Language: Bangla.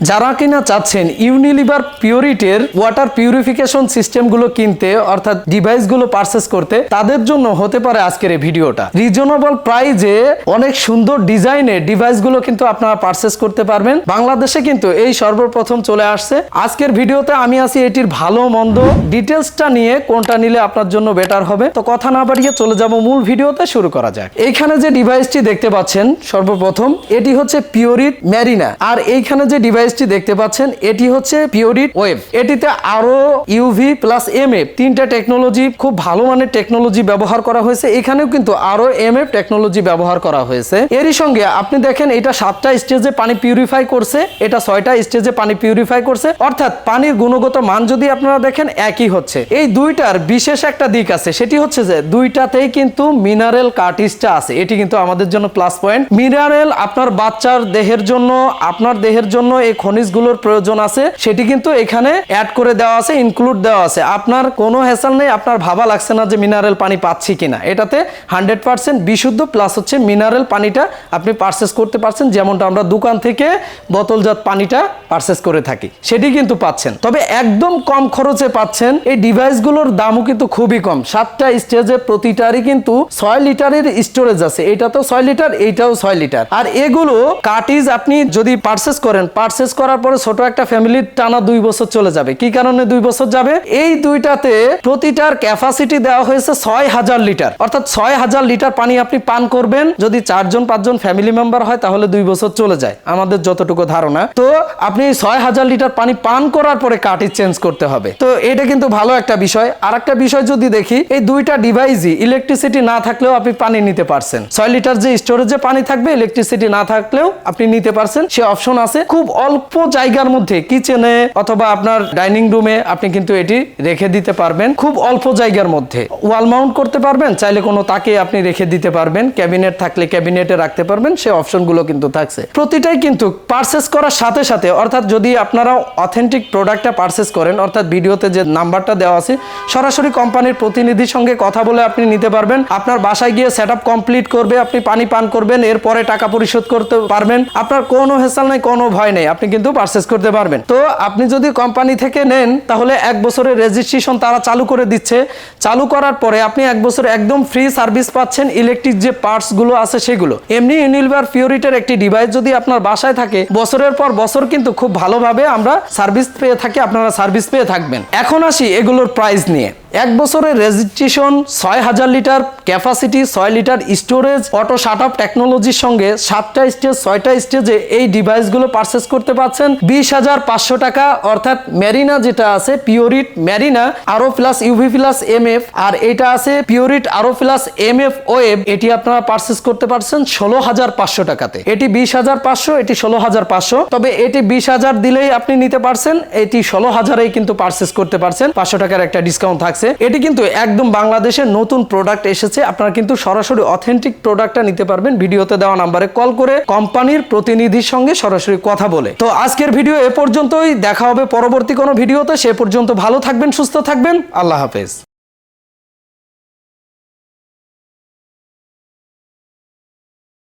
যারা কিনা চাচ্ছেন ইউনিলিভার পিউরিটির ওয়াটার পিউরিফিকেশন সিস্টেমগুলো কিনতে, অর্থাৎ ডিভাইসগুলো পারচেস করতে, তাদের জন্য হতে পারে আজকের এই ভিডিওটা। রিজনেবল প্রাইজে অনেক সুন্দর ডিজাইনের ডিভাইসগুলো কিন্তু আপনারা পারচেস করতে পারবেন। বাংলাদেশে কিন্তু এই সর্বপ্রথম চলে আসছে। আজকের ভিডিওতে আমি আছি এটির ভালো মন্দ। ডিটেলসটা নিয়ে কোনটা নিলে আপনার জন্য বেটার হবে, তো কথা না বাড়িয়ে চলে যাব মূল ভিডিওতে, শুরু করা যাক। এইখানে যে ডিভাইসটি দেখতে পাচ্ছেন সর্বপ্রথম, এটি হচ্ছে পিওরিট ম্যারিনা। আর এইখানে যে ডিভাইসটি দেখতে পাচ্ছেন, এটি হচ্ছে পিওরিট ওয়েব এটিতে আরও ইউভি প্লাস এম এফ তিনটা টেকনোলজি, খুব ভালো মানের টেকনোলজি ব্যবহার করা হয়েছে। এখানেও কিন্তু আরও এম এফ টেকনোলজি ব্যবহার করা হয়েছে। এরই সঙ্গে আপনি দেখেন এটা সাতটা স্টেজে পানি পিউরিফাই করছে, এটা ছয়টা স্টেজে পানি পিউরিফাই করছে। অর্থাৎ পানির গুণগত মান যদি আপনারা দেখেন, একই হচ্ছে। এই দুইটার বিশেষ একটা দিক আছে, সেটি হচ্ছে যে দুইটাতেই কিন্তু মিনারেল কার্টিসটা আছে। এটি কিন্তু আমাদের জন্য প্লাস পয়েন্ট মিনারেল আপনার বাচ্চার দেহের জন্য, আপনার দেহের জন্য এই খনিজগুলোর প্রয়োজন আছে, সেটি কিন্তু এখানে অ্যাড করে দেওয়া আছে ইনক্লুড দেওয়া আছে। আপনার কোনো হেসাল নেই, আপনার ভাবা লাগছে না যে মিনারেল পানি পাচ্ছি কিনা। এটাতে হান্ড্রেড পার্সেন্ট বিশুদ্ধ প্লাস হচ্ছে মিনারেল পানিটা আপনি পারচেস করতে পারছেন, যেমনটা আমরা দোকান থেকে বোতলজাত পানিটা পারচেস করে থাকি। সেটি কিন্তু পাচ্ছেন। তবে একদম কম খরচে পাচ্ছেন, এই ডিভাইসগুলোর দামও কিন্তু খুবই কম। সাতটা স্টেজে প্রতিটারই কিন্তু ছয় লিটারের স্টোরেজ আছে। এটা তো ছয় লিটার, এইটাও ছয় লিটার। আর এগুলো কাটিজ আপনি যদি পারচেস করেন পারচেস করার পরে ছোট একটা ফ্যামিলির টানা দুই বছর চলে যাবে। কি কারণে দুই বছর যাবে? এই দুইটাতে প্রতিটার ক্যাপাসিটি দেওয়া হয়েছে ছয় হাজার লিটার। অর্থাৎ ছয় হাজার লিটার পানি আপনি পান করবেন। যদি চারজন, পাঁচজন ফ্যামিলি মেম্বার হয়, তাহলে দুই বছর চলে যায়। আমাদের যতটুকু ধারণা। তো আপনি ছয় হাজার লিটার পানি পান করার পরে কাটি চেঞ্জ করতে হবে। তো এটা কিন্তু ভালো একটা বিষয়। আর একটা বিষয় যদি দেখি, এই দুইটা ডিভাইসই ইলেকট্রিসিটি না থাকলেও আপনি পানি নিতে পারছেন। ছয় লিটার যে স্টোরেজে পানি থাকবে ইলেকট্রিসিটি না থাকলেও আপনি নিতে পারছেন। সে অপশন আছে। খুব অল্প জায়গার মধ্যে কিচেনে অথবা আপনার ডাইনিং রুমে আপনি কিন্তু এটি রেখে দিতে পারবেন। খুব অল্প জায়গার মধ্যে। ওয়াল মাউন্ট করতে পারবেন, চাইলে কোনো তাকে আপনি রেখে দিতে পারবেন। ক্যাবিনেট থাকলে ক্যাবিনেটে রাখতে পারবেন, সে অপশনগুলো কিন্তু থাকছে। প্রতিটাই কিন্তু পারচেস করার সাথে সাথে, অর্থাৎ যদি আপনারা অথেন্টিক প্রোডাক্টটা পারচেস করেন, অর্থাৎ ভিডিওতে যে নাম্বারটা দেওয়া আছে, সরাসরি কোম্পানির প্রতিনিধির সঙ্গে কথা বলে আপনি নিতে পারবেন। আপনার বাসায় গিয়ে সেট কমপ্লিট করবে, আপনি পানি পান করবেন, এরপরে টাকা পরিশোধ করতে পারবেন। আপনার কোনো হেসাল নাই, কোনো ভয় নেই। আপনি কিন্তু পারচেস করতে পারবেন। তো আপনি যদি কোম্পানি থেকে নেন, তাহলে এক বছরের রেজিস্ট্রেশন তারা চালু করে দিচ্ছে। চালু করার পরে আপনি এক বছর একদম ফ্রি সার্ভিস পাচ্ছেন ইলেকট্রিক যে পার্টসগুলো আছে সেগুলো। এমনি ইউনিলভার পিউরিটের একটি ডিভাইস যদি আপনার বাসায় থাকে, বছরের পর বছর কিন্তু খুব ভালোভাবে আমরা সার্ভিস পেয়ে থাকি, আপনারা সার্ভিস পেয়ে থাকবেন। এখন আসি এগুলোর প্রাইস নিয়ে। এক বছরের রেজিস্ট্রেশন ছয় হাজার লিটার ক্যাপাসিটি ছয় litre storage auto shut up টেকনোলজির সঙ্গে সাতটা স্টেজ ছয়টা স্টেজে এই ডিভাইসগুলো পারচেস করতে পারছেন। বিশ হাজার পাঁচশো টাকা, অর্থাৎ ম্যারিনা যেটা আছে পিওরিট ম্যারিনা আরও plus UV plus M F আর এটা আছে পিওরিট আরও প্লাস এম এফ ওয়েব এটি আপনারা পারচেস করতে পারছেন ষোলো হাজার পাঁচশো টাকাতে। এটি বিশ হাজার পাঁচশো, এটি ষোলো হাজার পাঁচশো, তবে এটি বিশ হাজার দিলেই আপনি নিতে পারছেন, এটি ষোলো হাজারেই কিন্তু পারচেস করতে পারছেন। পাঁচশো টাকার একটা ডিসকাউন্ট থাকছে। এটি কিন্তু একদম বাংলাদেশের নতুন প্রোডাক্ট এসেছে। আপনারা কিন্তু সরাসরি অথেন্টিক প্রোডাক্টটা নিতে পারবেন। ভিডিওতে দেওয়া নাম্বারে কল করে কোম্পানির প্রতিনিধির সঙ্গে সরাসরি কথা বলে। তো আজকের ভিডিও এ পর্যন্তই। দেখা হবে পরবর্তী কোনো ভিডিওতে সে পর্যন্ত ভালো থাকবেন, সুস্থ থাকবেন। আল্লাহ হাফেজ।